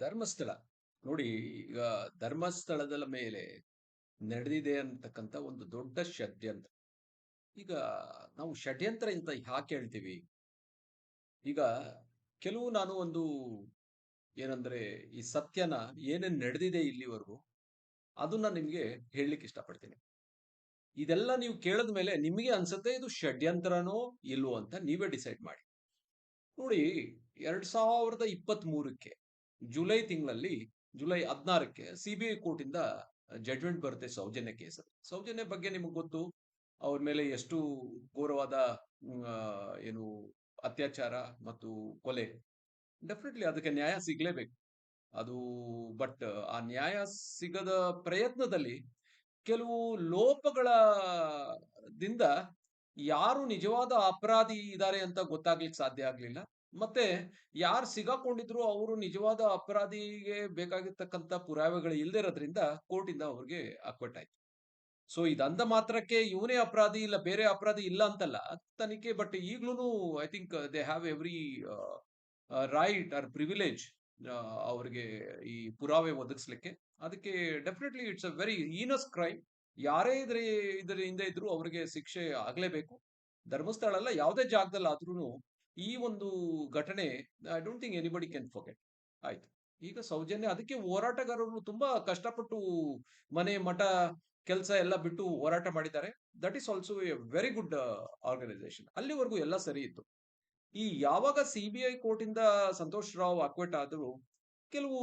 ಧರ್ಮಸ್ಥಳ. ನೋಡಿ, ಈಗ ಧರ್ಮಸ್ಥಳದ ಮೇಲೆ ನಡೆದಿದೆ ಅಂತಕ್ಕಂಥ ಒಂದು ದೊಡ್ಡ ಷಡ್ಯಂತ್ರ. ಈಗ ನಾವು ಷಡ್ಯಂತ್ರ ಅಂತ ಯಾಕೆ ಹೇಳ್ತೀವಿ? ಈಗ ಕೆಲವು ನಾನು ಒಂದು ಏನಂದ್ರೆ ಈ ಸತ್ಯನ ಏನೇನು ನಡೆದಿದೆ ಇಲ್ಲಿವರೆಗೂ ಅದನ್ನ ನಿಮ್ಗೆ ಹೇಳಲಿಕ್ಕೆ ಇಷ್ಟಪಡ್ತೀನಿ. ಇದೆಲ್ಲ ನೀವು ಕೇಳಿದ ಮೇಲೆ ನಿಮಗೆ ಅನ್ಸುತ್ತೆ ಇದು ಷಡ್ಯಂತ್ರನೋ ಇಲ್ವೋ ಅಂತ ನೀವೇ ಡಿಸೈಡ್ ಮಾಡಿ. ನೋಡಿ, ಎರಡ್ ಸಾವಿರದ ಇಪ್ಪತ್ತ್ ಮೂರಕ್ಕೆ ಜುಲೈ ತಿಂಗಳಲ್ಲಿ, ಜುಲೈ ಹದಿನಾರಕ್ಕೆ ಸಿಬಿಐ ಕೋರ್ಟ್ ಇಂದ ಜಡ್ಜ್ಮೆಂಟ್ ಬರುತ್ತೆ ಸೌಜನ್ಯ ಕೇಸ್ ಸೌಜನ್ಯ ಬಗ್ಗೆ ನಿಮಗೆ ಗೊತ್ತು? ಅವ್ರ ಮೇಲೆ ಎಷ್ಟು ಘೋರವಾದ ಏನು ಅತ್ಯಾಚಾರ ಮತ್ತು ಕೊಲೆ. ಡೆಫಿನೆಟ್ಲಿ ಅದಕ್ಕೆ ನ್ಯಾಯ ಸಿಗ್ಲೇಬೇಕು. ಅದು ಬಟ್ ಆ ನ್ಯಾಯ ಸಿಗದ ಪ್ರಯತ್ನದಲ್ಲಿ ಕೆಲವು ಲೋಪಗಳ ದಿಂದ ಯಾರು ನಿಜವಾದ ಅಪರಾಧಿ ಇದ್ದಾರೆ ಅಂತ ಗೊತ್ತಾಗ್ಲಿಕ್ಕೆ ಸಾಧ್ಯ ಆಗ್ಲಿಲ್ಲ. ಮತ್ತೆ ಯಾರು ಸಿಗಾಕೊಂಡಿದ್ರು ಅವರು ನಿಜವಾದ ಅಪರಾಧಿಗೆ ಬೇಕಾಗಿರ್ತಕ್ಕಂಥ ಪುರಾವೆಗಳು ಇಲ್ಲದೆ ಇರೋದ್ರಿಂದ ಕೋರ್ಟ್ ಇಂದ ಅವ್ರಿಗೆ ಅಕ್ವಟ್ ಆಯ್ತು ಸೊ, ಇದಂದ ಮಾತ್ರಕ್ಕೆ ಇವನೇ ಅಪರಾಧಿ ಇಲ್ಲ, ಬೇರೆ ಅಪರಾಧಿ ಇಲ್ಲ ಅಂತಲ್ಲ, ತನಿಖೆ, ಬಟ್ ಈಗ್ಲೂ I think they have every right or privilege ಅವ್ರಿಗೆ ಈ ಪುರಾವೆ ಒದಗಿಸ್ಲಿಕ್ಕೆ. ಅದಕ್ಕೆ definitely it's a very heinous crime. ಯಾರೇ ಇದ್ರ ಇದರ ಹಿಂದೆ ಇದ್ರು ಅವ್ರಿಗೆ ಶಿಕ್ಷೆ ಆಗ್ಲೇಬೇಕು. ಧರ್ಮಸ್ಥಳ ಅಲ್ಲ ಯಾವುದೇ ಜಾಗದಲ್ಲಿ ಆದ್ರೂ ಈ ಒಂದು ಘಟನೆ I don't think anybody can forget ಆಯ್ತು. ಈಗ ಸೌಜನ್ಯ ಅದಕ್ಕೆ ಹೋರಾಟಗಾರರು ತುಂಬಾ ಕಷ್ಟಪಟ್ಟು ಮನೆ ಮಠ ಕೆಲಸ ಎಲ್ಲ ಬಿಟ್ಟು ಹೋರಾಟ ಮಾಡಿದ್ದಾರೆ. That is also a very good organisation ಅಲ್ಲಿವರೆಗೂ ಎಲ್ಲ ಸರಿ ಇತ್ತು. ಈ ಯಾವಾಗ ಸಿ ಬಿ ಐ ಕೋರ್ಟ್ ಇಂದ ಸಂತೋಷ್ ರಾವ್ ಅಕ್ವೆಟ್ ಆದ್ರು ಕೆಲವು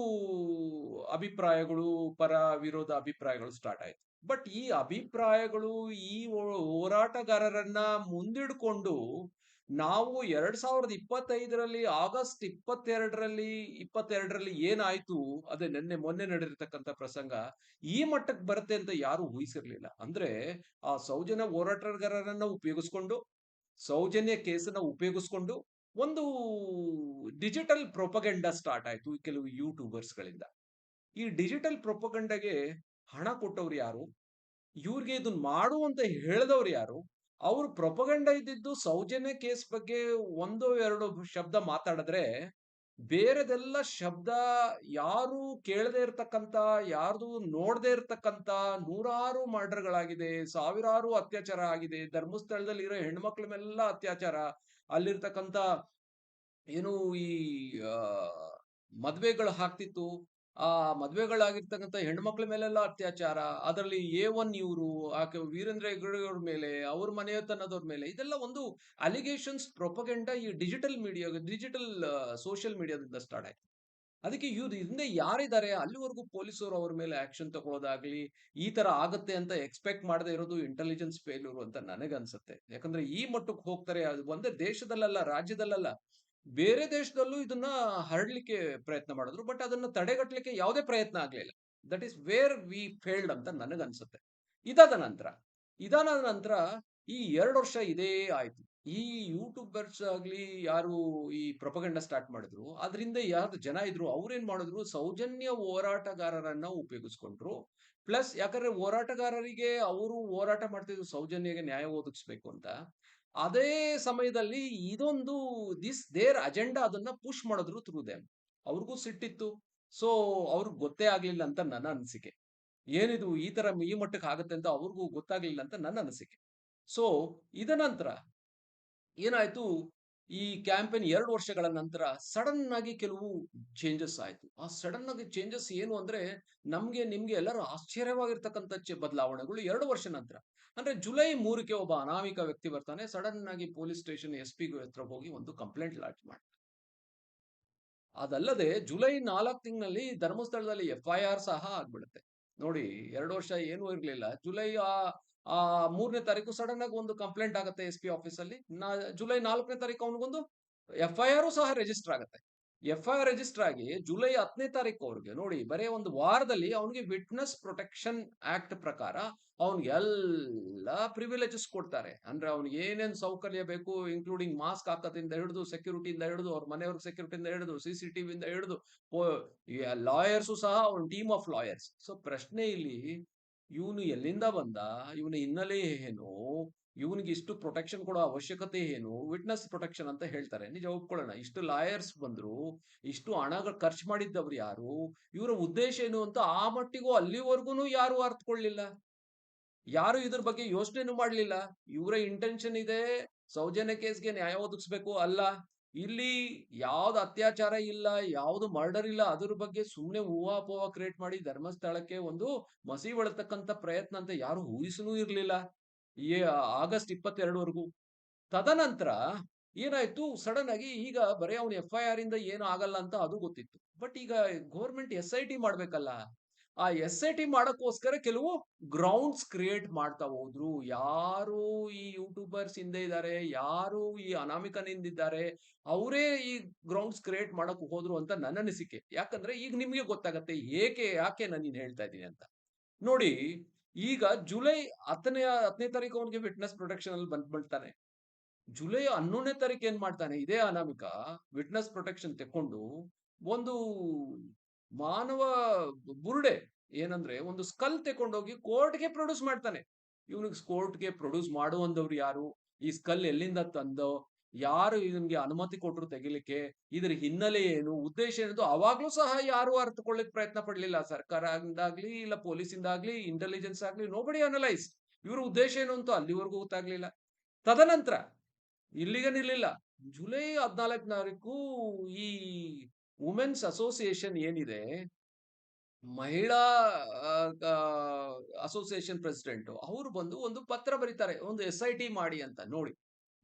ಅಭಿಪ್ರಾಯಗಳು ಪರ ವಿರೋಧ ಅಭಿಪ್ರಾಯಗಳು ಸ್ಟಾರ್ಟ್ ಆಯ್ತು. ಬಟ್ ಈ ಅಭಿಪ್ರಾಯಗಳು ಈ ಹೋರಾಟಗಾರರನ್ನ ಮುಂದಿಡ್ಕೊಂಡು ನಾವು ಎರಡ್ ಸಾವಿರದ ಇಪ್ಪತ್ತೈದರಲ್ಲಿ ಆಗಸ್ಟ್ ಇಪ್ಪತ್ತೆರಡರಲ್ಲಿ ಇಪ್ಪತ್ತೆರಡರಲ್ಲಿ ಏನಾಯ್ತು? ಅದೇ ನಿನ್ನೆ, ಮೊನ್ನೆ ನಡೆದಿರ್ತಕ್ಕಂಥ ಪ್ರಸಂಗ. ಈ ಮಟ್ಟಕ್ಕೆ ಬರುತ್ತೆ ಅಂತ ಯಾರು ಊಹಿಸಿರ್ಲಿಲ್ಲ. ಅಂದ್ರೆ ಆ ಸೌಜನ್ಯ ಹೋರಾಟಗಾರರನ್ನ ಉಪಯೋಗಿಸ್ಕೊಂಡು, ಸೌಜನ್ಯ ಕೇಸನ್ನ ಉಪಯೋಗಿಸ್ಕೊಂಡು ಒಂದು ಡಿಜಿಟಲ್ ಪ್ರೊಪಗೆಂಡ ಸ್ಟಾರ್ಟ್ ಆಯ್ತು ಕೆಲವು ಯೂಟ್ಯೂಬರ್ಸ್ ಗಳಿಂದ ಈ ಡಿಜಿಟಲ್ ಪ್ರೊಪಗಂಡಗೆ ಹಣ ಕೊಟ್ಟವ್ರು ಯಾರು? ಇವ್ರಿಗೆ ಇದನ್ನ ಮಾಡು ಅಂತ ಹೇಳಿದವ್ರು ಯಾರು? ಅವ್ರು ಪ್ರೊಪಗಂಡ ಇದ್ದಿದ್ದು ಸೌಜನ್ಯ ಕೇಸ್ ಬಗ್ಗೆ ಒಂದೋ, ಎರಡು ಶಬ್ದ ಮಾತಾಡಿದ್ರೆ, ಬೇರೆದೆಲ್ಲ ಶಬ್ದ ಯಾರು ಕೇಳದೆ ಇರ್ತಕ್ಕಂತ ಯಾರ್ದು ನೋಡದೆ ಇರ್ತಕ್ಕಂತ ನೂರಾರು ಮರ್ಡರ್ಗಳಾಗಿದೆ, ಸಾವಿರಾರು ಅತ್ಯಾಚಾರ ಆಗಿದೆ ಧರ್ಮಸ್ಥಳದಲ್ಲಿ ಇರೋ ಹೆಣ್ಮಕ್ಳ ಮೇಲೆಲ್ಲ ಅತ್ಯಾಚಾರ ಅಲ್ಲಿರ್ತಕ್ಕಂತ ಏನು ಈ ಮದ್ವೆಗಳು ಹಾಕ್ತಿತ್ತು ಆ ಮದ್ವೆಗಳಾಗಿರ್ತಕ್ಕಂಥ ಹೆಣ್ಮಕ್ಳ ಮೇಲೆಲ್ಲ ಅತ್ಯಾಚಾರ, ಅದರಲ್ಲಿ ಎ ಒನ್ ಇವರು, ಆಕೆ ವೀರೇಂದ್ರ ಹೆಗ್ಗಡೆಯವ್ರ ಮೇಲೆ, ಅವ್ರ ಮನೆಯತನದವ್ರ ಮೇಲೆ, ಇದೆಲ್ಲ ಒಂದು ಅಲಿಗೇಷನ್ಸ್ ಪ್ರೊಪಗೆಂಡ ಈ ಡಿಜಿಟಲ್ ಮೀಡಿಯಾ ಡಿಜಿಟಲ್ ಸೋಷಿಯಲ್ ಮೀಡಿಯಾದಿಂದ ಸ್ಟಾರ್ಟ್ ಆಯ್ತು. ಅದಕ್ಕೆ ಇವ್ರು ಹಿಂದೆ ಯಾರಿದ್ದಾರೆ? ಅಲ್ಲಿವರೆಗೂ ಪೊಲೀಸರು ಅವ್ರ ಮೇಲೆ ಆಕ್ಷನ್ ತಗೊಳ್ಳೋದಾಗ್ಲಿ ಈ ತರ ಆಗತ್ತೆ ಅಂತ ಎಕ್ಸ್ಪೆಕ್ಟ್ ಮಾಡದೆ ಇರೋದು ಇಂಟೆಲಿಜೆನ್ಸ್ ಫೇಲ್ಯೂರ್ ಅಂತ ನನಗನ್ಸುತ್ತೆ. ಯಾಕಂದ್ರೆ ಈ ಮಟ್ಟಕ್ಕೆ ಹೋಗ್ತಾರೆ, ಅದು ಒಂದೇ ದೇಶದಲ್ಲಲ್ಲ, ರಾಜ್ಯದಲ್ಲಲ್ಲ. ಬೇರೆ ದೇಶದಲ್ಲೂ ಇದನ್ನ ಹರಡ್ಲಿಕ್ಕೆ ಪ್ರಯತ್ನ ಮಾಡಿದ್ರು. ಬಟ್ ಅದನ್ನ ತಡೆಗಟ್ಟಲಿಕ್ಕೆ ಯಾವುದೇ ಪ್ರಯತ್ನ ಆಗ್ಲಿಲ್ಲ. That is where we failed ಅಂತ ನನಗನ್ಸುತ್ತೆ. ಇದಾದ ನಂತರ ಇದಾದ ನಂತರ ಈ ಎರಡು ವರ್ಷ ಇದೇ ಆಯ್ತು. ಈ ಯೂಟ್ಯೂಬರ್ಸ್ ಆಗ್ಲಿ ಯಾರು ಈ ಪ್ರೊಪಗಂಡ ಸ್ಟಾರ್ಟ್ ಮಾಡಿದ್ರು, ಅದರಿಂದ ಯಾರು ಜನ ಇದ್ರು, ಅವ್ರೇನ್ ಮಾಡಿದ್ರು, ಸೌಜನ್ಯ ಹೋರಾಟಗಾರರನ್ನ ಉಪಯೋಗಿಸ್ಕೊಂಡ್ರು. ಪ್ಲಸ್ ಯಾಕಂದ್ರೆ ಹೋರಾಟಗಾರರಿಗೆ ಅವರು ಹೋರಾಟ ಮಾಡ್ತಿದ್ರು, ಸೌಜನ್ಯಗೆ ನ್ಯಾಯ ಒದಗಿಸ್ಬೇಕು ಅಂತ. ಅದೇ ಸಮಯದಲ್ಲಿ ಇದೊಂದು ದಿಸ್ ದೇರ್ ಅಜೆಂಡಾ ಅದನ್ನ ಪುಷ್ ಮಾಡಿದ್ರು ಥ್ರೂ ದೇಮ್ ಅವ್ರಿಗೂ ಸಿಟ್ಟಿತ್ತು. ಸೊ ಅವ್ರಿಗೆ ಗೊತ್ತೇ ಆಗ್ಲಿಲ್ಲ ಅಂತ ನನ್ನ ಅನಿಸಿಕೆ. ಏನಿದು ಈ ತರ ಈ ಮಟ್ಟಕ್ಕೆ ಆಗುತ್ತೆ ಅಂತ ಅವ್ರಿಗೂ ಗೊತ್ತಾಗ್ಲಿಲ್ಲ ಅಂತ ನನ್ನ ಅನಿಸಿಕೆ. ಸೊ ಇದ ನಂತರ ಏನಾಯ್ತು? ಈ ಕ್ಯಾಂಪೇನ್ ಎರಡು ವರ್ಷಗಳ ನಂತರ ಸಡನ್ ಆಗಿ ಕೆಲವು ಚೇಂಜಸ್ ಆಯ್ತು. ಆ ಸಡನ್ ಆಗಿ ಚೇಂಜಸ್ ಏನು ಅಂದ್ರೆ ನಮ್ಗೆ ನಿಮ್ಗೆ ಎಲ್ಲರೂ ಆಶ್ಚರ್ಯವಾಗಿರ್ತಕ್ಕಂಥ ಬದಲಾವಣೆಗಳು ಎರಡು ವರ್ಷ ನಂತರ. ಅಂದ್ರೆ ಜುಲೈ ಮೂರಕ್ಕೆ ಒಬ್ಬ ಅನಾಮಿಕ ವ್ಯಕ್ತಿ ಬರ್ತಾನೆ ಸಡನ್ ಆಗಿ ಪೊಲೀಸ್ ಸ್ಟೇಷನ್ ಎಸ್ ಪಿ ಹತ್ರ ಹೋಗಿ ಒಂದು ಕಂಪ್ಲೇಂಟ್ ಲಾಂಚ್ ಮಾಡ್ತಾನೆ. ಅದಲ್ಲದೆ ಜುಲೈ ನಾಲ್ಕು ತಿಂಗಳಲ್ಲಿ ಧರ್ಮಸ್ಥಳದಲ್ಲಿ ಎಫ್ ಐ ಆರ್ ಸಹ ಆಗ್ಬಿಡುತ್ತೆ. ನೋಡಿ, ಎರಡು ವರ್ಷ ಏನೂ ಇರ್ಲಿಲ್ಲ. ಜುಲೈ ಆ ಆ ಮೂರನೇ ತಾರೀಕು ಸಡನ್ ಆಗಿ ಒಂದು ಕಂಪ್ಲೇಂಟ್ ಆಗುತ್ತೆ ಎಸ್ ಪಿ ಆಫೀಸ್ ಅಲ್ಲಿ ನಾ, ಜುಲೈ ನಾಲ್ಕನೇ ತಾರೀಕು ಅವನಿಗೊಂದು ಎಫ್ ಐ ಆರ್ ಸಹ ರಿಜಿಸ್ಟರ್ ಆಗುತ್ತೆ. ಎಫ್ ಐ ರಿಜಿಸ್ಟರ್ ಆಗಿ ಜುಲೈ ಹತ್ತನೇ ತಾರೀಕು ಅವ್ರಿಗೆ ನೋಡಿ, ಬರೀ ಒಂದು ವಾರದಲ್ಲಿ ಅವನಿಗೆ ವಿಟ್ನೆಸ್ ಪ್ರೊಟೆಕ್ಷನ್ ಆಕ್ಟ್ ಪ್ರಕಾರ ಅವ್ನಿಗೆ ಎಲ್ಲ ಪ್ರಿವಿಲೇಜಸ್ ಕೊಡ್ತಾರೆ ಅಂದ್ರೆ ಅವ್ನಿಗೆ ಏನೇನ್ ಸೌಕರ್ಯ ಬೇಕು ಇನ್ಕ್ಲೂಡಿಂಗ್ ಮಾಸ್ಕ್ ಹಾಕೋದ್ರಿಂದ ಹಿಡಿದು ಸೆಕ್ಯೂರಿಟಿಯಿಂದ ಹಿಡಿದು, ಅವ್ರ ಮನೆಯವ್ರ ಸೆಕ್ಯೂರಿಟಿಯಿಂದ ಹಿಡಿದು ಸಿ ಸಿ ಟಿವಿಯಿಂದ ಹಿಡಿದು ಲಾಯರ್ಸು ಸಹ ಅವ್ನ ಟೀಮ್ ಆಫ್ ಲಾಯರ್ಸ್ ಸೊ ಪ್ರಶ್ನೆ ಇಲ್ಲಿ, ಇವನು ಎಲ್ಲಿಂದ ಬಂದ? ಇವನ ಹಿನ್ನೆಲೆ ಏನು? ಇವನಿಗೆ ಇಷ್ಟು ಪ್ರೊಟೆಕ್ಷನ್ ಕೊಡೋ ಅವಶ್ಯಕತೆ ಏನು? ವಿಟ್ನೆಸ್ ಪ್ರೊಟೆಕ್ಷನ್ ಅಂತ ಹೇಳ್ತಾರೆ. ನಿಜ ಒಪ್ಕೊಳ್ಳೋಣ. ಇಷ್ಟು ಲಾಯರ್ಸ್ ಬಂದ್ರು. ಇಷ್ಟು ಹಣಗಳು ಖರ್ಚು ಮಾಡಿದ್ದವ್ರು ಯಾರು? ಇವರ ಉದ್ದೇಶ ಏನು ಅಂತ ಆ ಮಟ್ಟಿಗೂ ಅಲ್ಲಿವರೆಗೂ ಯಾರು ಅರ್ಥಕೊಳ್ಳಿಲ್ಲ. ಯಾರು ಇದ್ರ ಬಗ್ಗೆ ಯೋಚನೆನು ಮಾಡ್ಲಿಲ್ಲ. ಇವರ ಇಂಟೆನ್ಷನ್ ಇದೆ ಸೌಜನ್ಯ ಕೇಸ್‌ಗೆ ನ್ಯಾಯ ಒದಗಿಸ್ಬೇಕು ಅಲ್ಲ. ಇಲ್ಲಿ ಯಾವ್ದು ಅತ್ಯಾಚಾರ ಇಲ್ಲ, ಯಾವ್ದು ಮರ್ಡರ್ ಇಲ್ಲ. ಅದ್ರ ಬಗ್ಗೆ ಸುಮ್ಮನೆ ಊಹಾಪೋಹ ಕ್ರಿಯೇಟ್ ಮಾಡಿ ಧರ್ಮಸ್ಥಳಕ್ಕೆ ಒಂದು ಮಸಿ ಒಳತಕ್ಕಂತ ಪ್ರಯತ್ನ ಅಂತ ಯಾರು ಊಹಿಸನೂ ಇರ್ಲಿಲ್ಲ. ಆಗಸ್ಟ್ 22 ವರೆಗೂ. ತದನಂತರ ಏನಾಯ್ತು ಸಡನ್ ಆಗಿ ಈಗ ಬರೀ ಅವನು ಎಫ್ಐಆರ್ ಇಂದ ಏನು ಆಗಲ್ಲ ಅಂತ ಅದು ಗೊತ್ತಿತ್ತು. ಬಟ್ ಈಗ ಗೌರ್ಮೆಂಟ್ ಎಸ್ ಐ ಟಿ ಮಾಡ್ಬೇಕಲ್ಲ. ಆ ಎಸ್ ಐ ಟಿ ಮಾಡಕ್ಕೋಸ್ಕರ ಕೆಲವು ಗ್ರೌಂಡ್ಸ್ ಕ್ರಿಯೇಟ್ ಮಾಡ್ತಾ ಹೋದ್ರು. ಯಾರು ಈ ಯೂಟ್ಯೂಬರ್ಸ್ ಹಿಂದೆ ಇದ್ದಾರೆ, ಯಾರು ಈ ಅನಾಮಿಕನಿಂದಿದ್ದಾರೆ ಅವರೇ ಈ ಗ್ರೌಂಡ್ಸ್ ಕ್ರಿಯೇಟ್ ಮಾಡಕ್ ಹೋದ್ರು ಅಂತ ನನ್ನ ಅನಿಸಿಕೆ. ಯಾಕಂದ್ರೆ ಈಗ ನಿಮ್ಗೆ ಗೊತ್ತಾಗತ್ತೆ ಏಕೆ ಯಾಕೆ ನಾನು ಹೇಳ್ತಾ ಇದ್ದೀನಿ ಅಂತ. ನೋಡಿ ಈಗ ಜುಲೈ 10ನೇ 10ನೇ ತಾರೀಕು ಅವನಿಗೆ ವಿಟ್ನೆಸ್ ಪ್ರೊಟೆಕ್ಷನ್ ಅಲ್ಲಿ ಬಂದ್ಬಿಡ್ತಾನೆ. ಜುಲೈ 11ನೇ ತಾರೀಕು ಏನ್ ಮಾಡ್ತಾನೆ, ಇದೇ ಅನಾಮಿಕ ವಿಟ್ನೆಸ್ ಪ್ರೊಟೆಕ್ಷನ್ ತೆಕ್ಕೊಂಡು ಒಂದು ಮಾನವ ಬುರುಡೆ, ಏನಂದ್ರೆ ಒಂದು ಸ್ಕಲ್ ತಕೊಂಡೋಗಿ ಕೋರ್ಟ್‌ಗೆ ಪ್ರೊಡ್ಯೂಸ್ ಮಾಡ್ತಾನೆ. ಇವನಿಗೆ ಕೋರ್ಟ್‌ಗೆ ಪ್ರೊಡ್ಯೂಸ್ ಮಾಡುವಂದವ್ರು ಯಾರು? ಈ ಸ್ಕಲ್ ಎಲ್ಲಿಂದ ತಂದೋ? ಯಾರು ಇದನ್ಗೆ ಅನುಮತಿ ಕೊಟ್ಟರು ತೆಗಿಲಿಕ್ಕೆ? ಇದ್ರ ಹಿನ್ನೆಲೆ ಏನು? ಉದ್ದೇಶ ಏನದು ಅವಾಗ್ಲೂ ಸಹ ಯಾರು ಅರ್ಥಕೊಳ್ಳಿಕ್ ಪ್ರಯತ್ನ ಪಡ್ಲಿಲ್ಲ. ಸರ್ಕಾರದಿಂದಾಗ್ಲಿ, ಇಲ್ಲ ಪೊಲೀಸಿಂದಾಗ್ಲಿ, ಇಂಟೆಲಿಜೆನ್ಸ್ ಆಗ್ಲಿ ನೋಬಡಿ ಅನಲೈಸ್ ಇವ್ರ ಉದ್ದೇಶ ಏನು ಅಂತೂ ಅಲ್ಲಿವರೆಗೂ ಗೊತ್ತಾಗ್ಲಿಲ್ಲ. ತದನಂತರ ಇಲ್ಲಿಗೆ ನಿಲ್ಲಿಲ್ಲ. ಜುಲೈ 14 ತಾರೀಕು ಈ ವುಮೆನ್ಸ್ ಅಸೋಸಿಯೇಷನ್ ಏನಿದೆ ಮಹಿಳಾ ಅಸೋಸಿಯೇಷನ್ ಪ್ರೆಸಿಡೆಂಟ್ ಅವರು ಬಂದು ಒಂದು ಪತ್ರ ಬರೀತಾರೆ. ಒಂದು ಎಸ್ ಐ ಟಿ ಮಾಡಿ ಅಂತ ನೋಡಿ.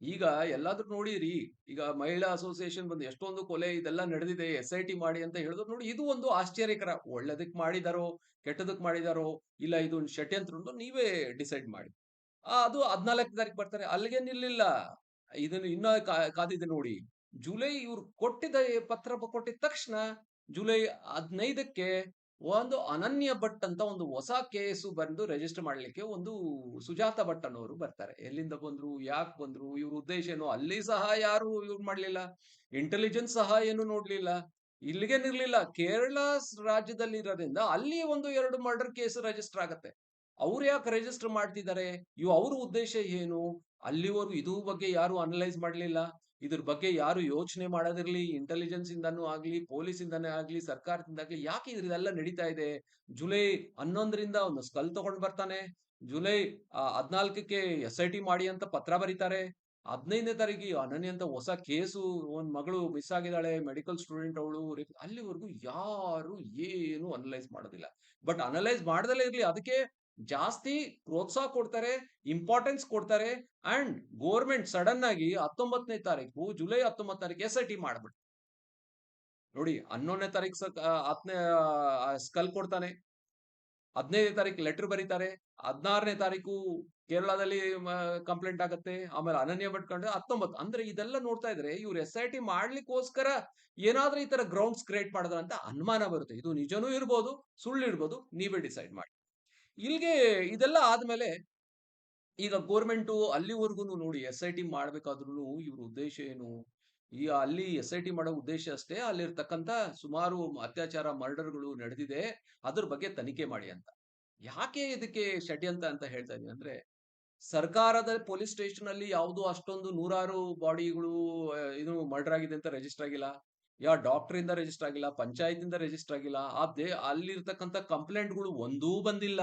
ಈಗ ಎಲ್ಲಾದ್ರೂ ನೋಡಿರಿ ಈಗ ಮಹಿಳಾ ಅಸೋಸಿಯೇಷನ್ ಬಂದು ಎಷ್ಟೊಂದು ಕೊಲೆ ಇದೆಲ್ಲ ನಡೆದಿದೆ ಎಸ್ ಐ ಟಿ ಮಾಡಿ ಅಂತ ಹೇಳಿದ್ರು ನೋಡಿ ಇದು ಒಂದು ಆಶ್ಚರ್ಯಕರ. ಒಳ್ಳೇದಕ್ ಮಾಡಿದಾರೋ, ಕೆಟ್ಟದಕ್ ಮಾಡಿದಾರೋ, ಇಲ್ಲ ಇದು ಒಂದು ಷಟ್ಯಂತ್ರ ನೀವೇ ಡಿಸೈಡ್ ಮಾಡಿ. ಅದು 14 ತಾರೀಕು ಬರ್ತಾರೆ. ಅಲ್ಲಿಗೆ ನಿಲ್ಲಿಲ್ಲ. ಇದನ್ನು ಇನ್ನ ಕಾದಿದೆ ನೋಡಿ. ಜುಲೈ ಇವ್ರು ಕೊಟ್ಟಿದ್ದ ಪತ್ರ ಕೊಟ್ಟಿದ ತಕ್ಷಣ ಜುಲೈ 15ಕ್ಕೆ ಒಂದು ಅನನ್ಯ ಭಟ್ ಅಂತ ಒಂದು ಹೊಸ ಕೇಸು ಬಂದು ರಿಜಿಸ್ಟರ್ ಮಾಡ್ಲಿಕ್ಕೆ ಒಂದು ಸುಜಾತ ಭಟ್ ಅನ್ನೋರು ಬರ್ತಾರೆ. ಎಲ್ಲಿಂದ ಬಂದ್ರು? ಯಾಕೆ ಬಂದ್ರು? ಇವ್ರ ಉದ್ದೇಶ ಏನು? ಅಲ್ಲಿ ಸಹ ಯಾರು ಇವ್ರು ಮಾಡ್ಲಿಲ್ಲ. ಇಂಟೆಲಿಜೆನ್ಸ್ ಸಹ ಏನು ನೋಡ್ಲಿಲ್ಲ. ಇಲ್ಲಿಗೆ ನಿರ್ಲಿಲ್ಲ ಕೇರಳ ರಾಜ್ಯದಲ್ಲಿ ಇರೋದ್ರಿಂದ ಅಲ್ಲಿ ಒಂದು ಎರಡು ಮರ್ಡರ್ ಕೇಸ್ ರಿಜಿಸ್ಟರ್ ಆಗತ್ತೆ. ಅವ್ರು ಯಾಕೆ ರಿಜಿಸ್ಟರ್ ಮಾಡ್ತಿದ್ದಾರೆ? ಇವು ಅವ್ರ ಉದ್ದೇಶ ಏನು? ಅಲ್ಲಿವರೆಗೂ ಇದು ಬಗ್ಗೆ ಯಾರು ಅನಲೈಸ್ ಮಾಡ್ಲಿಲ್ಲ. ಇದ್ರ ಬಗ್ಗೆ ಯಾರು ಯೋಚನೆ ಮಾಡೋದಿರ್ಲಿ ಇಂಟೆಲಿಜೆನ್ಸ್ ಇಂದಾನು ಆಗ್ಲಿ, ಪೊಲೀಸ್ ಇಂದಾನೇ ಆಗ್ಲಿ, ಸರ್ಕಾರದಿಂದಾಗ್ಲಿ ಯಾಕೆ ಇದೆಲ್ಲ ನಡೀತಾ ಇದೆ? ಜುಲೈ ಹನ್ನೊಂದರಿಂದ ಒಂದು ಸ್ಕಲ್ ತಗೊಂಡ್ ಬರ್ತಾನೆ. ಜುಲೈ ಹದ್ನಾಲ್ಕಕ್ಕೆ ಎಸ್ ಐ ಟಿ ಮಾಡಿ ಅಂತ ಪತ್ರ ಬರೀತಾರೆ. 15ನೇ ತಾರೀಕಿಗೆ ಅನನ್ಯ ಅಂತ ಹೊಸ ಕೇಸು ಒಂದ್ ಮಗಳು ಮಿಸ್ ಆಗಿದ್ದಾಳೆ. ಮೆಡಿಕಲ್ ಸ್ಟೂಡೆಂಟ್ ಅವಳು. ಅಲ್ಲಿವರೆಗೂ ಯಾರು ಏನು ಅನಲೈಸ್ ಮಾಡೋದಿಲ್ಲ. ಬಟ್ ಅನಲೈಸ್ ಮಾಡ್ದಲೇ ಇರ್ಲಿ ಅದಕ್ಕೆ ಜಾಸ್ತಿ ಪ್ರೋತ್ಸಾಹ ಕೊಡ್ತಾರೆ, ಇಂಪಾರ್ಟೆನ್ಸ್ ಕೊಡ್ತಾರೆ ಅಂಡ್ ಗೋರ್ಮೆಂಟ್ ಸಡನ್ ಆಗಿ 19ನೇ ತಾರೀಕು ಜುಲೈ 19 ತಾರೀಕು ಟಿ ಮಾಡ್ಬಿಟ್ಟು ನೋಡಿ 11ನೇ ತಾರೀಕು ಸ ಹತ್ನೇ ಸ್ಕಲ್ ಕೊಡ್ತಾನೆ. 15ನೇ ತಾರೀಕು ಲೆಟರ್ ಬರೀತಾರೆ. 16ನೇ ತಾರೀಕು ಕೇರಳದಲ್ಲಿ ಕಂಪ್ಲೇಂಟ್ ಆಗುತ್ತೆ ಆಮೇಲೆ ಅನನ್ಯ ಭಟ್ ಹತ್ತೊಂಬತ್ತು 19 ಅಂದ್ರೆ ಇದೆಲ್ಲ ನೋಡ್ತಾ ಇದ್ರೆ ಇವ್ರು ಟಿ ಮಾಡ್ಲಿಕ್ಕೋಸ್ಕರ ಏನಾದ್ರೂ ಈ ತರ ಗ್ರೌಂಡ್ಸ್ ಕ್ರಿಯೇಟ್ ಮಾಡಿದ್ರ ಅಂತ ಅನುಮಾನ ಬರುತ್ತೆ. ಇದು ನಿಜನೂ ಇರ್ಬೋದು, ಸುಳ್ಳು ಇರ್ಬೋದು. ನೀವೇ ಡಿಸೈಡ್ ಮಾಡಿ. ಇಲ್ಲಿಗೆ ಇದೆಲ್ಲ ಆದ್ಮೇಲೆ ಈಗ ಗೋರ್ಮೆಂಟು ಅಲ್ಲಿವರೆಗೂ ನೋಡಿ ಎಸ್ ಐ ಟಿ ಮಾಡ್ಬೇಕಾದ್ರೂ ಇವ್ರ ಉದ್ದೇಶ ಏನು? ಈ ಅಲ್ಲಿ ಎಸ್ ಐ ಟಿ ಮಾಡೋ ಉದ್ದೇಶ ಅಷ್ಟೇ ಅಲ್ಲಿರ್ತಕ್ಕಂಥ ಸುಮಾರು ಅತ್ಯಾಚಾರ, ಮರ್ಡರ್‌ಗಳು ನಡೆದಿದೆ. ಅದ್ರ ಬಗ್ಗೆ ತನಿಖೆ ಮಾಡಿ ಅಂತ. ಯಾಕೆ ಇದಕ್ಕೆ ಷಡ್ಯಂತ ಅಂತ ಹೇಳ್ತಾ ಇದೀನಿ ಅಂದ್ರೆ, ಸರ್ಕಾರದ ಪೊಲೀಸ್ ಸ್ಟೇಷನ್ ಅಲ್ಲಿ ಯಾವುದು ಅಷ್ಟೊಂದು ನೂರಾರು ಬಾಡಿಗಳು ಇದು ಮರ್ಡರ್ ಆಗಿದೆ ಅಂತ ರಿಜಿಸ್ಟರ್ ಆಗಿಲ್ಲ. ಯಾವ ಡಾಕ್ಟರ್ ಇಂದ ರಿಜಿಸ್ಟರ್ ಆಗಿಲ್ಲ, ಪಂಚಾಯತ್ ಇಂದ ರಿಜಿಸ್ಟರ್ ಆಗಿಲ್ಲ. ಆ ಅಲ್ಲಿರ್ತಕ್ಕಂಥ ಕಂಪ್ಲೇಂಟ್ ಕಂಪ್ಲೇಂಟ್‌ಗಳು ಒಂದೂ ಬಂದಿಲ್ಲ.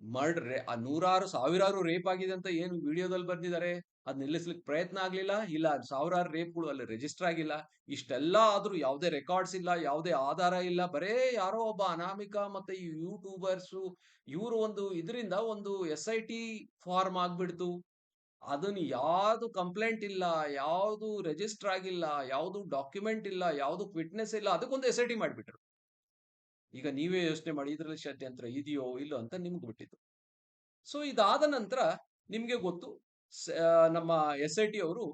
ಮರ್ಡರ್ ಆ ನೂರಾರು ಸಾವಿರಾರು ರೇಪ್ ಆಗಿದೆ ಅಂತ ಏನು ವಿಡಿಯೋದಲ್ಲಿ ಬಂದಿದ್ದಾರೆ. ಅದ್ ನಿಲ್ಲಿಸ್ಲಿಕ್ಕೆ ಪ್ರಯತ್ನ ಆಗ್ಲಿಲ್ಲ. ಇಲ್ಲ ಸಾವಿರಾರು ರೇಪ್‌ಗಳು ಅಲ್ಲಿ ರಿಜಿಸ್ಟರ್ ಆಗಿಲ್ಲ. ಇಷ್ಟೆಲ್ಲ ಆದ್ರೂ ಯಾವುದೇ ರೆಕಾರ್ಡ್ಸ್ ಇಲ್ಲ, ಯಾವುದೇ ಆಧಾರ ಇಲ್ಲ. ಬರೇ ಯಾರೋ ಒಬ್ಬ ಅನಾಮಿಕ ಮತ್ತೆ ಈ ಯೂಟ್ಯೂಬರ್ಸು ಇವರು ಒಂದು ಇದರಿಂದ ಒಂದು ಎಸ್ ಐ ಟಿ ಫಾರ್ಮ್ ಆಗ್ಬಿಡ್ತು. ಅದನ್ನ ಯಾವುದು ಕಂಪ್ಲೇಂಟ್ ಇಲ್ಲ, ಯಾವುದು ರಿಜಿಸ್ಟರ್ ಆಗಿಲ್ಲ, ಯಾವುದು ಡಾಕ್ಯುಮೆಂಟ್ ಇಲ್ಲ, ಯಾವುದು ಫಿಟ್ನೆಸ್ ಇಲ್ಲ. ಅದಕ್ಕೊಂದು ಡಿ ಮಾಡಿಬಿಟ್ರು ಈಗ ನೀವೇ ಯೋಚನೆ ಮಾಡಿ ಇದರಲ್ಲಿ ಷಡ್ಯಂತ್ರ ಇದೆಯೋ ಇಲ್ಲೋ ಅಂತ ನಿಮ್ಗೆ ಬಿಟ್ಟಿದ್ದು. ಸೊ ಇದಾದ ನಂತರ ನಿಮಗೆ ಗೊತ್ತು ನಮ್ಮ ಎಸ್ ಐ ಟಿ ಅವರು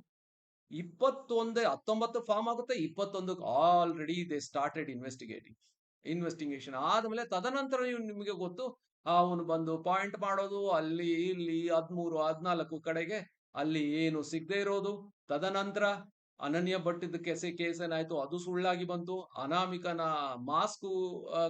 21 19 ಫಾರ್ಮ್ ಆಗುತ್ತೆ. 21ಕ್ಕೆ already they started investigating. Investigation ಆದಮೇಲೆ ತದನಂತರ ನೀವು ನಿಮಗೆ ಗೊತ್ತು ಅವನು ಬಂದು ಪಾಯಿಂಟ್ ಮಾಡೋದು ಅಲ್ಲಿ ಇಲ್ಲಿ 13, 14 ಕಡೆಗೆ ಅಲ್ಲಿ ಏನು ಸಿಗದೆ ಇರೋದು. ತದನಂತರ ಅನನ್ಯ ಭಟ್ಟಿದ್ ಕೆಸೆ ಕೇಸ್ ಏನಾಯ್ತು ಅದು ಸುಳ್ಳಾಗಿ ಬಂತು. ಅನಾಮಿಕನ ಮಾಸ್ಕ್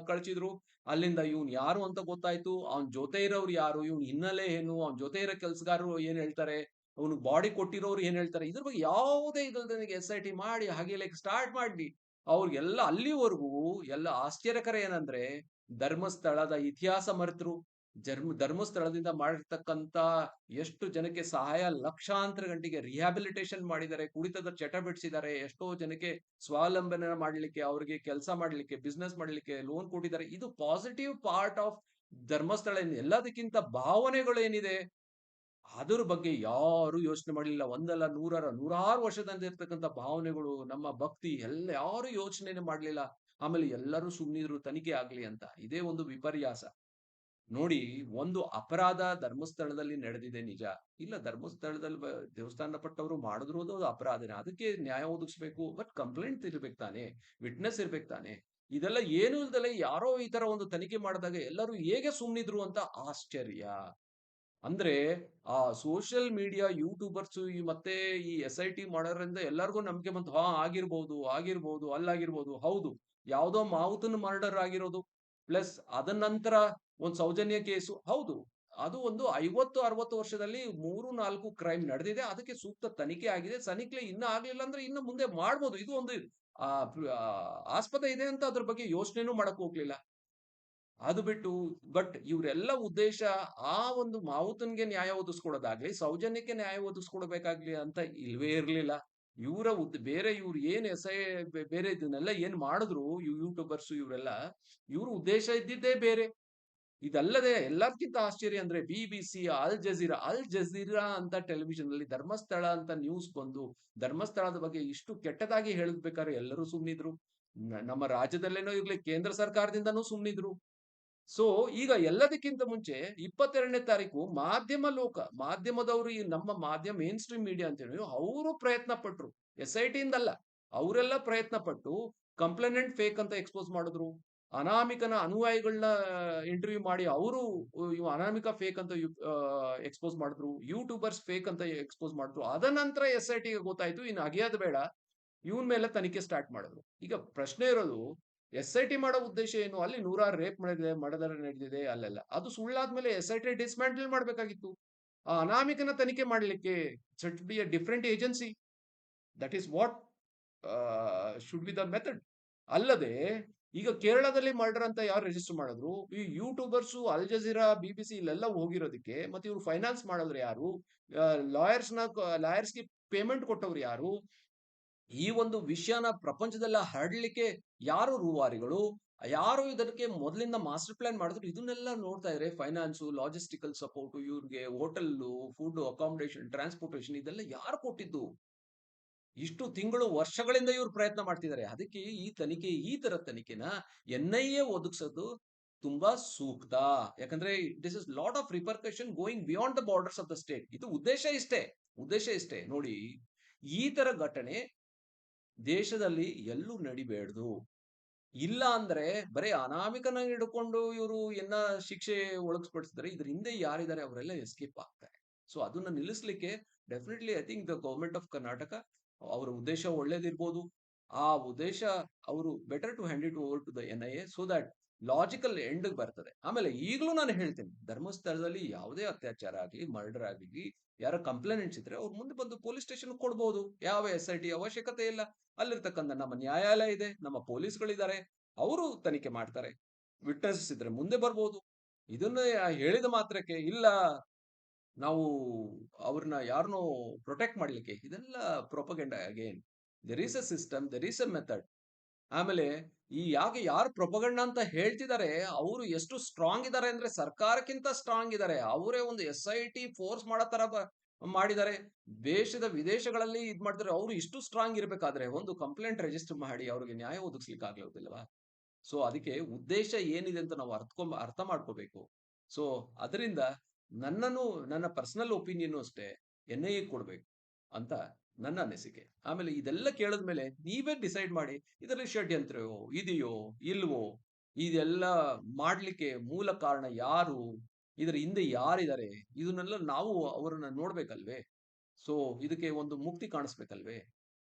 ಕಳ್ಚಿದ್ರು. ಅಲ್ಲಿಂದ ಇವನ್ ಯಾರು ಅಂತ ಗೊತ್ತಾಯ್ತು. ಅವನ್ ಜೊತೆ ಇರೋರು ಯಾರು? ಇವನ್ ಹಿನ್ನೆಲೆ ಏನು? ಅವನ್ ಜೊತೆ ಇರೋ ಕೆಲ್ಸಗಾರರು ಏನ್ ಹೇಳ್ತಾರೆ? ಅವನು ಬಾಡಿ ಕೊಟ್ಟಿರೋರು ಏನ್ ಹೇಳ್ತಾರೆ? ಇದ್ರ ಬಗ್ಗೆ ಯಾವುದೇ ಇದಲ್ದ ಎಸ್ ಐ ಟಿ ಮಾಡಿ ಹಾಗೆ ಲೈಕ್ ಸ್ಟಾರ್ಟ್ ಮಾಡಿ ಅವ್ರಿಗೆಲ್ಲ ಅಲ್ಲಿವರೆಗೂ ಎಲ್ಲ ಆಶ್ಚರ್ಯಕರ ಏನಂದ್ರೆ ಧರ್ಮಸ್ಥಳದ ಇತಿಹಾಸ ಮರೆತರು. ಜರ್ಮ, ಧರ್ಮಸ್ಥಳದಿಂದ ಮಾಡಿರ್ತಕ್ಕಂತ ಎಷ್ಟು ಜನಕ್ಕೆ ಸಹಾಯ, ಲಕ್ಷಾಂತರ ಗಂಟೆಗೆ ರಿಹ್ಯಾಬಿಲಿಟೇಷನ್ ಮಾಡಿದ್ದಾರೆ ಕುಡಿತದ ಚಟ ಬಿಡಿಸಿದ್ದಾರೆ ಎಷ್ಟೋ ಜನಕ್ಕೆ ಸ್ವಾವಲಂಬನೆ ಮಾಡ್ಲಿಕ್ಕೆ, ಅವ್ರಿಗೆ ಕೆಲಸ ಮಾಡ್ಲಿಕ್ಕೆ ಬಿಸ್ನೆಸ್ ಮಾಡ್ಲಿಕ್ಕೆ ಲೋನ್ ಕೊಟ್ಟಿದ್ದಾರೆ. ಇದು ಪಾಸಿಟಿವ್ ಪಾರ್ಟ್ ಆಫ್ ಧರ್ಮಸ್ಥಳ. ಎಲ್ಲದಕ್ಕಿಂತ ಭಾವನೆಗಳು ಏನಿದೆ? ಅದ್ರ ಬಗ್ಗೆ ಯಾರು ಯೋಚನೆ ಮಾಡಲಿಲ್ಲ. ಒಂದಲ್ಲ, ನೂರರ ನೂರಾರು ವರ್ಷದಿಂದ ಇರ್ತಕ್ಕಂಥ ಭಾವನೆಗಳು ನಮ್ಮ ಭಕ್ತಿ. ಎಲ್ಲ ಯಾರು ಯೋಚನೆ ಮಾಡಲಿಲ್ಲ. ಆಮೇಲೆ ಎಲ್ಲರೂ ಸುಮ್ಮನಿದ್ರು ತನಿಖೆ ಆಗ್ಲಿ ಅಂತ. ಇದೇ ಒಂದು ವಿಪರ್ಯಾಸ. ನೋಡಿ, ಒಂದು ಅಪರಾಧ ಧರ್ಮಸ್ಥಳದಲ್ಲಿ ನಡೆದಿದೆ ನಿಜ. ಇಲ್ಲ, ಧರ್ಮಸ್ಥಳದಲ್ಲಿ ದೇವಸ್ಥಾನ ಪಟ್ಟವರು ಮಾಡಿದ್ರು ಅದು ಅಪರಾಧನೇ. ಅದಕ್ಕೆ ನ್ಯಾಯ ಒದಗಿಸ್ಬೇಕು. ಬಟ್ ಕಂಪ್ಲೇಂಟ್ ಇರ್ಬೇಕು ತಾನೆ. ವಿಟ್ನೆಸ್ ಇರ್ಬೇಕು ತಾನೆ. ಇದೆಲ್ಲ ಏನು ಇಲ್ದಲೆ ಯಾರೋ ಈ ತರ ಒಂದು ತನಿಖೆ ಮಾಡಿದಾಗ ಎಲ್ಲರೂ ಹೇಗೆ ಸುಮ್ಮನಿದ್ರು ಅಂತ ಆಶ್ಚರ್ಯ. ಅಂದ್ರೆ, ಆ ಸೋಷಿಯಲ್ ಮೀಡಿಯಾ ಯೂಟ್ಯೂಬರ್ಸ್ ಈ ಮತ್ತೆ ಈ ಎಸ್ ಐ ಟಿ ಮಾಡೋದ್ರಿಂದ ಎಲ್ಲರಿಗೂ ನಂಬಿಕೆ ಬಂತು. ಹಾ, ಆಗಿರ್ಬೋದು ಆಗಿರ್ಬೋದು, ಅಲ್ಲಾಗಿರ್ಬೋದು. ಹೌದು. ಯಾವ್ದೋ ಮಾವುತನ ಮರ್ಡರ್ ಆಗಿರೋದು ಪ್ಲಸ್ ಅದ ನಂತರ ಒಂದು ಸೌಜನ್ಯ ಕೇಸು. ಹೌದು ಅದು ಒಂದು ಐವತ್ತು ಅರವತ್ತು ವರ್ಷದಲ್ಲಿ ಮೂರು ನಾಲ್ಕು ಕ್ರೈಮ್ ನಡೆದಿದೆ. ಅದಕ್ಕೆ ಸೂಕ್ತ ತನಿಖೆ ಆಗಿದೆ. ತನಿಖೆ ಇನ್ನ ಆಗ್ಲಿಲ್ಲ ಅಂದ್ರೆ ಇನ್ನು ಮುಂದೆ ಮಾಡ್ಬೋದು. ಇದು ಒಂದು ಆ, ಆಸ್ಪದ ಇದೆ ಅಂತ ಅದ್ರ ಬಗ್ಗೆ ಯೋಚನೆನೂ ಮಾಡಕ್ ಹೋಗ್ಲಿಲ್ಲ. ಅದು ಬಿಟ್ಟು ಬಟ್ ಇವರೆಲ್ಲ ಉದ್ದೇಶ ಆ ಒಂದು ಮಾವುತನ್ಗೆ ನ್ಯಾಯ ಒದಿಸ್ಕೊಡೋದಾಗ್ಲಿ ಸೌಜನ್ಯಕ್ಕೆ ನ್ಯಾಯ ಒದಿಸ್ಕೊಡ್ಬೇಕಾಗ್ಲಿ ಅಂತ ಇಲ್ವೇ ಇರ್ಲಿಲ್ಲ. ಇವರ ಉದ್ದ ಬೇರೆ ಇವ್ರು ಏನ್ ಎಸ್ ಐ ಬೇರೆ ಇದನ್ನೆಲ್ಲ ಏನ್ ಮಾಡಿದ್ರು ಯೂಟ್ಯೂಬರ್ಸ್ ಇವರೆಲ್ಲ, ಇವ್ರ ಉದ್ದೇಶ ಇದ್ದಿದ್ದೇ ಬೇರೆ. ಇದಲ್ಲದೆ ಎಲ್ಲಕ್ಕಿಂತ ಆಶ್ಚರ್ಯ ಅಂದ್ರೆ B B C Al Jazeera Al Jazeera ಅಂತ ಟೆಲಿವಿಷನ್ ಅಲ್ಲಿ ಧರ್ಮಸ್ಥಳ ಅಂತ ನ್ಯೂಸ್ ಬಂದು, ಧರ್ಮಸ್ಥಳದ ಬಗ್ಗೆ ಇಷ್ಟು ಕೆಟ್ಟದಾಗಿ ಹೇಳಬೇಕಾದ್ರೆ ಎಲ್ಲರೂ ಸುಮ್ನಿದ್ರು. ನಮ್ಮ ರಾಜ್ಯದಲ್ಲೇನೋ ಇರ್ಲಿ, ಕೇಂದ್ರ ಸರ್ಕಾರದಿಂದನೂ ಸುಮ್ನಿದ್ರು. ಸೊ ಈಗ ಎಲ್ಲದಕ್ಕಿಂತ ಮುಂಚೆ ಇಪ್ಪತ್ತೆರಡನೇ ತಾರೀಕು ಮಾಧ್ಯಮ ಲೋಕ, ಮಾಧ್ಯಮದವರು ಈ ನಮ್ಮ ಮಾಧ್ಯಮ ಮೇನ್ ಸ್ಟ್ರೀಮ್ ಮೀಡಿಯಾ ಅಂತ ಹೇಳಿ ಅವರು ಪ್ರಯತ್ನ ಪಟ್ರು. ಎಸ್ ಐ ಟಿ ಇಂದಲ್ಲ, ಅವರೆಲ್ಲ ಪ್ರಯತ್ನ ಪಟ್ಟು ಕಂಪ್ಲೇನೆಂಟ್ ಫೇಕ್ ಅಂತ ಎಕ್ಸ್ಪೋಸ್ ಮಾಡಿದ್ರು. ಅನಾಮಿಕನ ಅನುಯಾಯಿಗಳನ್ನ ಇಂಟರ್ವ್ಯೂ ಮಾಡಿ ಅವರು ಇವ್ ಅನಾಮಿಕ ಫೇಕ್ ಅಂತ ಎಕ್ಸ್ಪೋಸ್ ಮಾಡಿದ್ರು. ಯೂಟ್ಯೂಬರ್ಸ್ ಫೇಕ್ ಅಂತ ಎಕ್ಸ್ಪೋಸ್ ಮಾಡಿದ್ರು. ಅದ ನಂತರ ಎಸ್ ಐ ಟಿಗೆ ಗೊತ್ತಾಯ್ತು ಇನ್ನು ಅಗಿಯೋದು ಬೇಡ. ಇವನ್ ಮೇಲೆ ತನಿಖೆ ಸ್ಟಾರ್ಟ್ ಮಾಡಿದ್ರು. ಈಗ ಪ್ರಶ್ನೆ ಇರೋದು ಎಸ್ ಐ ಟಿ ಮಾಡೋ ಉದ್ದೇಶ ಏನು? ಅಲ್ಲಿ ನೂರಾರು ರೇಪ್ ಮಾಡಿದೆ ಮಡದರ ನಡೆದಿದೆ, ಅಲ್ಲೆಲ್ಲ. ಅದು ಸುಳ್ಳಾದ್ಮೇಲೆ ಎಸ್ ಐ ಟಿ ಡಿಸ್ಮ್ಯಾಂಟಲ್ ಮಾಡಬೇಕಾಗಿತ್ತು. ಆ ಅನಾಮಿಕನ ತನಿಖೆ ಮಾಡಲಿಕ್ಕೆ should be a different agency that is what should be the method ಅಲ್ಲದೆ, ಈಗ ಕೇರಳದಲ್ಲಿ ಮರ್ಡರ್ ಅಂತ ಯಾರು ರಿಜಿಸ್ಟರ್ ಮಾಡಿದ್ರು? ಈ ಯೂಟ್ಯೂಬರ್ಸ್ ಅಲ್ ಜಜೀರಾ ಬಿ ಬಿ ಸಿ ಇಲ್ಲೆಲ್ಲ ಹೋಗಿರೋದಕ್ಕೆ ಮತ್ತೆ ಇವ್ರು ಫೈನಾನ್ಸ್ ಮಾಡಿದ್ರು ಯಾರು? ಲಾಯರ್ಸ್ನ ಲಾಯರ್ಸ್ಗೆ ಪೇಮೆಂಟ್ ಕೊಟ್ಟವ್ರು ಯಾರು? ಈ ಒಂದು ವಿಷಯನ ಪ್ರಪಂಚದಲ್ಲ ಹರಡ್ಲಿಕ್ಕೆ ಯಾರು ರೂವಾರಿಗಳು? ಯಾರು ಇದಕ್ಕೆ ಮೊದಲಿಂದ ಮಾಸ್ಟರ್ ಪ್ಲಾನ್ ಮಾಡಿದ್ರು? ಇದನ್ನೆಲ್ಲ ನೋಡ್ತಾ ಇದ್ರೆ ಫೈನಾನ್ಸು ಲಾಜಿಸ್ಟಿಕಲ್ ಸಪೋರ್ಟ್ ಇವ್ರಿಗೆ ಹೋಟೆಲ್ಲು ಫುಡ್ ಅಕಾಮಿಡೇಷನ್ ಟ್ರಾನ್ಸ್ಪೋರ್ಟೇಷನ್ ಇದೆಲ್ಲ ಯಾರು ಕೊಟ್ಟಿದ್ದು? ಇಷ್ಟು ತಿಂಗಳು, ವರ್ಷಗಳಿಂದ ಇವ್ರು ಪ್ರಯತ್ನ ಮಾಡ್ತಿದ್ದಾರೆ. ಅದಕ್ಕೆ ಈ ತನಿಖೆ, ಈ ತರ ತನಿಖೆನ ಎನ್ ಐ ಎ ಒದಗಿಸೋದು ತುಂಬಾ ಸೂಕ್ತ. ಯಾಕಂದ್ರೆ this is lot of repercussion going beyond the borders of the state ಇದು ಉದ್ದೇಶ ಇಷ್ಟೇ. ಉದ್ದೇಶ ಇಷ್ಟೇ. ನೋಡಿ, ಈ ತರ ಘಟನೆ ದೇಶದಲ್ಲಿ ಎಲ್ಲೂ ನಡಿಬೇಡ್ದು. ಇಲ್ಲ ಅಂದ್ರೆ ಬರೀ ಅನಾಮಿಕನ ಹಿಡ್ಕೊಂಡು ಇವರು ಎನ್ನ ಶಿಕ್ಷೆ ಒಳಗಿಸ್ಪಡಿಸಿದ್ರೆ, ಇದ್ರ ಹಿಂದೆ ಯಾರಿದ್ದಾರೆ ಅವರೆಲ್ಲ ಎಸ್ಕೇಪ್ ಆಗ್ತಾರೆ. ಸೊ ಅದನ್ನ ನಿಲ್ಲಿಸ್ಲಿಕ್ಕೆ definitely I think the government of Karnataka ಅವರ ಉದ್ದೇಶ ಒಳ್ಳೇದಿರ್ಬೋದು. ಆ ಉದ್ದೇಶ ಅವರು better to hand it over to the N I A so that logical end ಬರ್ತದೆ. ಆಮೇಲೆ ಈಗಲೂ ನಾನು ಹೇಳ್ತೀನಿ, ಧರ್ಮಸ್ಥಳದಲ್ಲಿ ಯಾವುದೇ ಅತ್ಯಾಚಾರ ಆಗಲಿ ಮರ್ಡರ್ ಆಗಲಿ, ಯಾರ ಕಂಪ್ಲೇಂಟ್ ಇದ್ರೆ ಅವ್ರು ಮುಂದೆ ಬಂದು ಪೊಲೀಸ್ ಸ್ಟೇಷನ್ ಕೊಡ್ಬೋದು. ಯಾವ ಎಸ್ ಐ ಟಿ ಅವಶ್ಯಕತೆ ಇಲ್ಲ. ಅಲ್ಲಿರ್ತಕ್ಕಂಥ ನಮ್ಮ ನ್ಯಾಯಾಲಯ ಇದೆ, ನಮ್ಮ ಪೊಲೀಸ್ಗಳಿದ್ದಾರೆ, ಅವರು ತನಿಖೆ ಮಾಡ್ತಾರೆ. ವಿಟ್ನೆಸ್ ಇದ್ರೆ ಮುಂದೆ ಬರ್ಬೋದು. ಇದನ್ನ ಹೇಳಿದ ಮಾತ್ರಕ್ಕೆ ಇಲ್ಲ, ನಾವು ಅವ್ರನ್ನ ಯಾರನ್ನೋ ಪ್ರೊಟೆಕ್ಟ್ ಮಾಡ್ಲಿಕ್ಕೆ. ಇದೆಲ್ಲ propaganda again there is a system there is a method ಆಮೇಲೆ ಈ ಯಾಕೆ ಯಾರು ಪ್ರೊಪಗಂಡ ಅಂತ ಹೇಳ್ತಿದ್ದಾರೆ ಅವರು ಎಷ್ಟು ಸ್ಟ್ರಾಂಗ್ ಇದ್ದಾರೆ ಅಂದ್ರೆ ಸರ್ಕಾರಕ್ಕಿಂತ ಸ್ಟ್ರಾಂಗ್ ಇದ್ದಾರೆ ಅವರೇ ಒಂದು ಎಸ್ ಐ ಟಿ ಫೋರ್ಸ್ ಮಾಡೋ ತರ ಮಾಡಿದ್ದಾರೆ ದೇಶದ ವಿದೇಶಗಳಲ್ಲಿ ಇದ್ ಮಾಡ್ತಾರೆ ಅವರು ಇಷ್ಟು ಸ್ಟ್ರಾಂಗ್ ಇರಬೇಕಾದ್ರೆ ಒಂದು ಕಂಪ್ಲೇಂಟ್ ರಿಜಿಸ್ಟರ್ ಮಾಡಿ, ಅವ್ರಿಗೆ ನ್ಯಾಯ ಒದಗಿಸ್ಲಿಕ್ಕೆ ಆಗ್ಲಿಲ್ವಾ ಸೊ ಅದಕ್ಕೆ ಉದ್ದೇಶ ಏನಿದೆ ಅಂತ ನಾವು ಅರ್ಥಕೊಂಡ್ ಅರ್ಥ ಮಾಡ್ಕೋಬೇಕು. ಸೊ ಅದರಿಂದ ನನ್ನನ್ನು, ನನ್ನ ಪರ್ಸನಲ್ ಒಪಿನಿಯನ್ ಅಷ್ಟೇ ಎನ್ ಐ ಕೊಡ್ಬೇಕು ಅಂತ ನನ್ನ ಅನಿಸಿಕೆ ಆಮೇಲೆ ಇದೆಲ್ಲ ಕೇಳಿದ್ಮೇಲೆ ನೀವೇ ಡಿಸೈಡ್ ಮಾಡಿ, ಇದರಲ್ಲಿ ಷಡ್ಯಂತ್ರವೋ, ಇದೆಯೋ, ಇಲ್ವೋ, ಇದೆಲ್ಲ ಮಾಡ್ಲಿಕ್ಕೆ ಮೂಲ ಕಾರಣ ಯಾರು, ಇದರ ಹಿಂದೆ ಯಾರಿದ್ದಾರೆ, ಇದನ್ನೆಲ್ಲ ನಾವು ಅವರನ್ನ ನೋಡ್ಬೇಕಲ್ವೇ ಸೊ ಇದಕ್ಕೆ ಒಂದು ಮುಕ್ತಿ ಕಾಣಿಸ್ಬೇಕಲ್ವೇ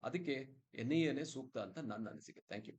ಅದಕ್ಕೆ ಎನ್.ಐ.ಎನೇ ಸೂಕ್ತ ಅಂತ ನನ್ನ ಅನಿಸಿಕೆ. Thank you.